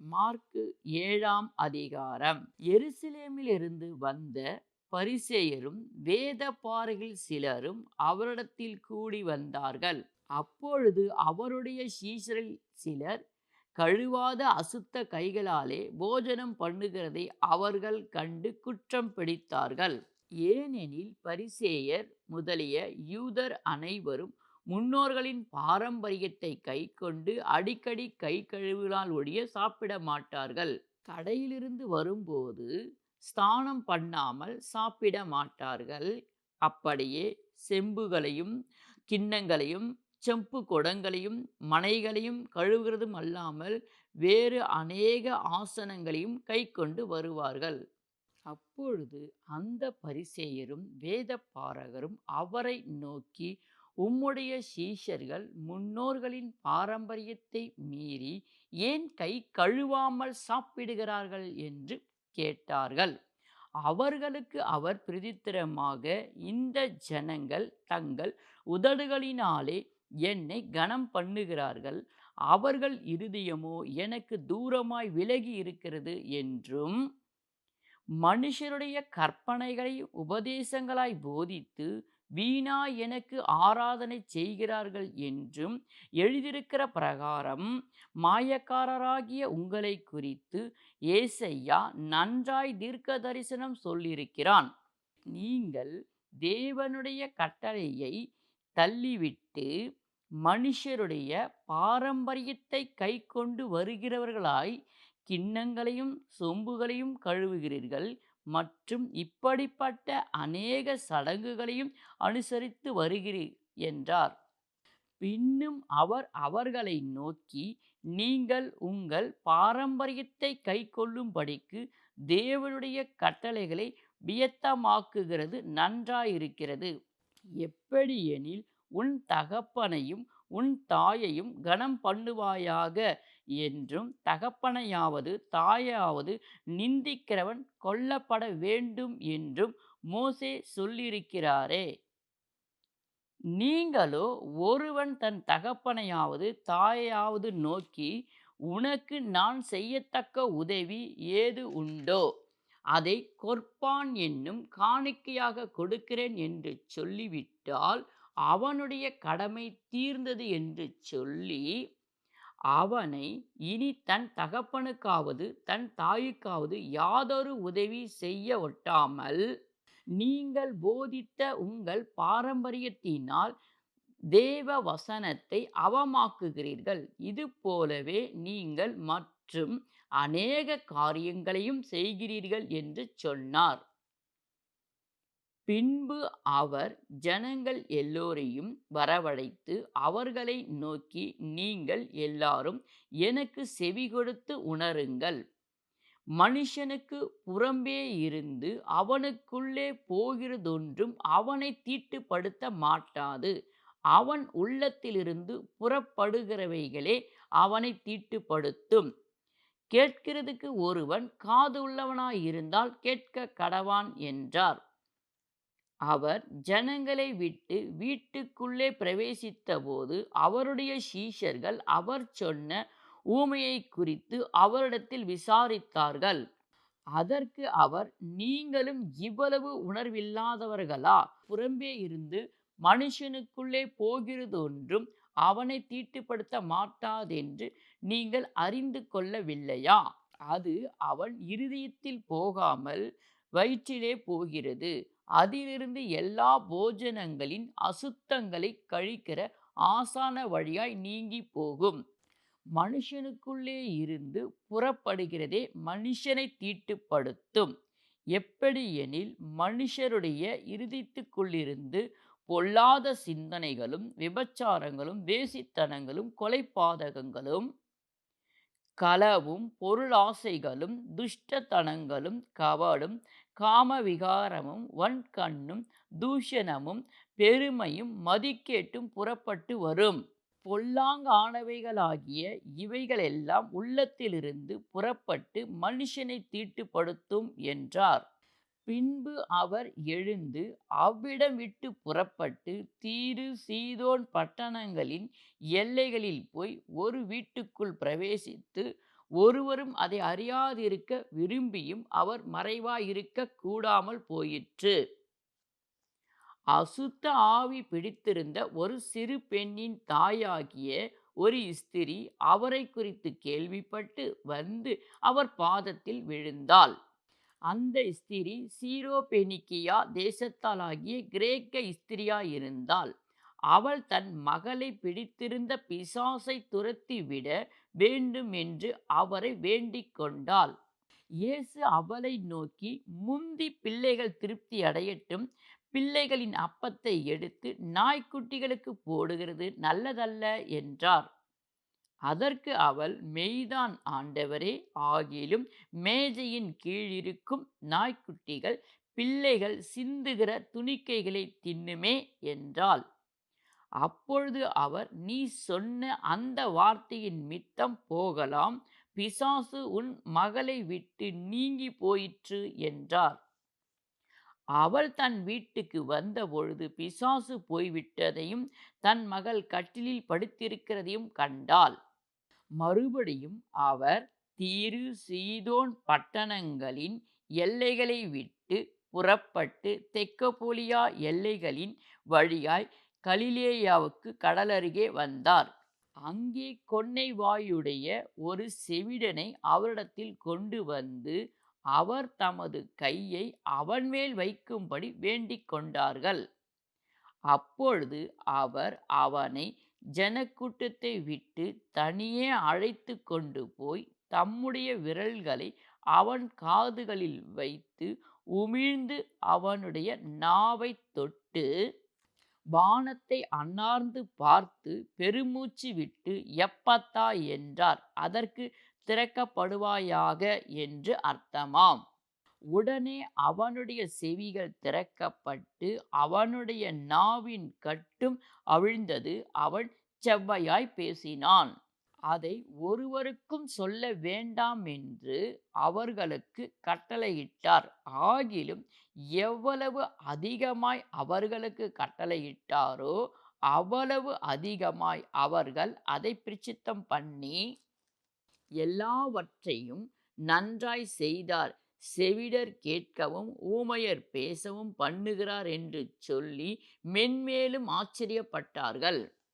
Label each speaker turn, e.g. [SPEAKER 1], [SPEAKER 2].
[SPEAKER 1] Mark ஏழாம் அதிகாரம். எருசலேமிலிருந்து வந்த பரிசேயரும் வேத பாறைகள் சிலரும் அவரிடத்தில் கூடி வந்தார்கள். அப்பொழுது அவருடைய சீசரில் சிலர் கழுவாத அசுத்த கைகளாலே போஜனம் பண்ணுகிறதை அவர்கள் கண்டு குற்றம் பிடித்தார்கள். ஏனெனில் பரிசேயர் முதலிய யூதர் அனைவரும் முன்னோர்களின் பாரம்பரியத்தை கை கொண்டு அடிக்கடி கை கழுவினால் ஒழிய சாப்பிட மாட்டார்கள். கடையிலிருந்து வரும்போது ஸ்தானம் பண்ணாமல் சாப்பிட மாட்டார்கள். அப்படியே செம்புகளையும் கிண்ணங்களையும் செம்பு குடங்களையும் மனைகளையும் கழுவுகிறதும் அல்லாமல் வேறு அநேக ஆசனங்களையும் கை கொண்டு வருவார்கள். அப்பொழுது அந்த பரிசேயரும் வேத பாரகரும் அவரை நோக்கி உம்முடைய சீஷர்கள் முன்னோர்களின் பாரம்பரியத்தை மீறி ஏன் கை கழுவாமல் சாப்பிடுகிறார்கள் என்று கேட்டார்கள். அவர்களுக்கு அவர் பிரதித்திரமாக இந்த ஜனங்கள் தங்கள் உதடுகளினாலே என்னை கனம் பண்ணுகிறார்கள். அவர்கள் இருதயமோ எனக்கு தூரமாய் விலகி இருக்கிறது என்றும் மனுஷருடைய கற்பனைகளை உபதேசங்களாய் போதித்து வீணா எனக்கு ஆராதனை செய்கிறார்கள் என்றும் எழுதியிருக்கிற பிரகாரம் மாயக்காரராகிய உங்களை குறித்து ஏசையா நன்றாய் தீர்க்க தரிசனம் சொல்லியிருக்கிறான். நீங்கள் தேவனுடைய கட்டளையை தள்ளிவிட்டு மனுஷருடைய பாரம்பரியத்தை கை கொண்டு வருகிறவர்களாய் கிண்ணங்களையும் சொம்புகளையும் கழுவுகிறீர்கள். மற்றும் இப்படிப்பட்ட அநேக சடங்குகளையும் அனுசரித்து வருகிறீர் என்றார். பின்னும் அவர் அவர்களை நோக்கி நீங்கள் உங்கள் பாரம்பரியத்தை கைக்கொள்ளும்படிக்கு தேவனுடைய கட்டளைகளை வியத்தமாக்குகிறது நன்றாயிருக்கிறது. எப்படி எனில் உன் தகப்பனையும் உன் தாயையும் கனம் பண்ணுவாயாக என்றும் தகப்பனையாவது தாயாவது நிந்திக்கிறவன் கொல்லப்பட வேண்டும் என்றும் மோசே சொல்லியிருக்கிறாரே. நீங்களோ ஒருவன் தன் தகப்பனையாவது தாயாவது நோக்கி உனக்கு நான் செய்யத்தக்க உதவி ஏது உண்டோ அதை கொற்பான் என்னும் காணிக்கையாக கொடுக்கிறேன் என்று சொல்லிவிட்டால் அவனுடைய கடமை தீர்ந்தது என்று சொல்லி அவனை இனி தன் தகப்பனுக்காவது தன் தாய்க்காவது யாதொரு உதவி செய்ய ஒட்டாமல் நீங்கள் போதித்த உங்கள் பாரம்பரியத்தினால் தேவ வசனத்தை அவமாக்குகிறீர்கள். இது போலவே நீங்கள் மற்றும் அநேக காரியங்களையும் செய்கிறீர்கள் என்று சொன்னார். பின்பு அவர் ஜனங்கள் எல்லோரையும் வரவழைத்து அவர்களை நோக்கி நீங்கள் எல்லாரும் எனக்கு செவி கொடுத்து உணருங்கள். மனுஷனுக்கு புறம்பே இருந்து அவனுக்குள்ளே போகிறதொன்றும் அவனை தீட்டுப்படுத்த மாட்டாது. அவன் உள்ளத்திலிருந்து புறப்படுகிறவைகளே அவனை தீட்டுப்படுத்தும். கேட்கிறதுக்கு ஒருவன் காது உள்ளவனாயிருந்தால் கேட்க கடவான் என்றார். அவர் ஜனங்களை விட்டு வீட்டுக்குள்ளே பிரவேசித்தபோது அவருடைய சீஷர்கள் அவர் சொன்ன ஊமையை குறித்து அவரிடத்தில் விசாரித்தார்கள். அதற்கு அவர் நீங்களும் இவ்வளவு உணர்வில்லாதவர்களா? புறம்பே இருந்து மனுஷனுக்குள்ளே போகிறதொன்றும் அவனை தீட்டுப்படுத்த மாட்டாதென்று நீங்கள் அறிந்து கொள்ளவில்லையா? அது அவன் இருதயத்தில் போகாமல் வயிற்றிலே போகிறது. அதிலிருந்து எல்லா போஜனங்களின் அசுத்தங்களை கழிக்கிற ஆசான வழியாய் நீங்கி போகும். மனுஷனுக்குள்ளே இருந்து புறப்படுகிறதே மனுஷனை தீட்டுப்படுத்தும். எப்படி எனில் மனுஷருடைய இருதயத்துக்குள்ளிருந்து பொல்லாத சிந்தனைகளும் விபச்சாரங்களும் வேசித்தனங்களும் கொலைப்பாதகங்களும் களவும் பொருளாசைகளும் துஷ்டத்தனங்களும் கவலும் காமவிகாரமும் வன்கண்ணும் தூஷணமும் பெருமையும் மதிக்கேட்டும் புறப்பட்டு வரும். பொல்லாங்கானவைகளாகிய இவைகளெல்லாம் உள்ளத்திலிருந்து புறப்பட்டு மனுஷனை தீட்டுப்படுத்தும் என்றார். பின்பு அவர் எழுந்து அவ்விடம் விட்டு புறப்பட்டு தீரு சீதோன் பட்டணங்களின் எல்லைகளில் போய் ஒரு வீட்டுக்குள் பிரவேசித்து ஒருவரும் அதை அறியாதிருக்க விரும்பியும் அவர் மறைவாயிருக்க கூடாமல் போயிற்று. அசுத்த ஆவி பிடித்திருந்த ஒரு சிறு பெண்ணின் தாயாகிய ஒரு ஸ்திரீ அவரை குறித்து கேள்விப்பட்டு வந்து அவர் பாதத்தில் விழுந்தாள். அந்த ஸ்திரீ சீரோபெனிக்கியா தேசத்தாலாகிய கிரேக்க ஸ்திரீயாயிருந்தாள். அவள் தன் மகளைப் பிடித்திருந்த பிசாசைத் துரத்திவிட வேண்டும் என்று அவரை வேண்டிக் கொண்டாள். இயேசு அவளை நோக்கி முந்தி பிள்ளைகள் திருப்தி அடையட்டும் பிள்ளைகளின் அப்பத்தை எடுத்து நாய்க்குட்டிகளுக்கு போடுகிறது நல்லதல்ல என்றார். அதற்கு அவள் மெய்தான் ஆண்டவரே ஆகிலும் மேஜையின் கீழிருக்கும் நாய்க்குட்டிகள் பிள்ளைகள் சிந்துகிற துணிக்கைகளைத் தின்னுமே என்றாள். அப்பொழுது அவர் நீ சொன்ன அந்த வார்த்தையின் மித்தம் போகலாம் பிசாசு உன் மகளை விட்டு நீங்கிப் போயிற்று என்றார். அவள் தன் வீட்டுக்கு வந்தபொழுது பிசாசு போய்விட்டதையும் தன் மகள் கட்டிலில் படுத்திருக்கிறதையும் கண்டாள். மறுபடியும் அவர் தீரு சீதோன் பட்டணங்களின் எல்லைகளை விட்டு புறப்பட்டு தெக்கப்போலியா எல்லைகளின் வழியாய் கலிலேயாவுக்கு கடலருகே வந்தார். அங்கே கொன்னை வாயுடைய ஒரு செவிடனை அவரிடத்தில் கொண்டு வந்து அவர் தமது கையை அவன் மேல் வைக்கும்படி வேண்டிக் கொண்டார்கள். அப்பொழுது அவர் அவனை ஜனக்கூட்டத்தை விட்டு தனியே அழைத்துக்கொண்டு போய் தம்முடைய விரல்களை அவன் காதுகளில் வைத்து உமிழ்ந்து அவனுடைய நாவைத் தொட்டு வானத்தை அன்னார்ந்து பார்த்து பெருமூச்சு விட்டு எப்பத்தா என்றார். அதற்குத் திறக்கப்படுவாயாக என்று அர்த்தமாம். உடனே அவனுடைய செவிகள் திறக்கப்பட்டு அவனுடைய நாவின் கட்டும் அவிழ்ந்தது அவன் செவ்வையாய் பேசினான். அதை ஒருவருக்கும் சொல்ல வேண்டாம் என்று அவர்களுக்கு கட்டளையிட்டார். ஆகிலும் எவ்வளவு அதிகமாய் அவர்களுக்கு கட்டளையிட்டாரோ அவ்வளவு அதிகமாய் அவர்கள் அதை பிரிச்சித்தம் பண்ணி எல்லாவற்றையும் நன்றாய் செய்தார். செவிடர் கேட்கவும் ஊமையர் பேசவும் பண்ணுகிறார் என்று சொல்லி மென்மேலும் ஆச்சரியப்பட்டார்கள்.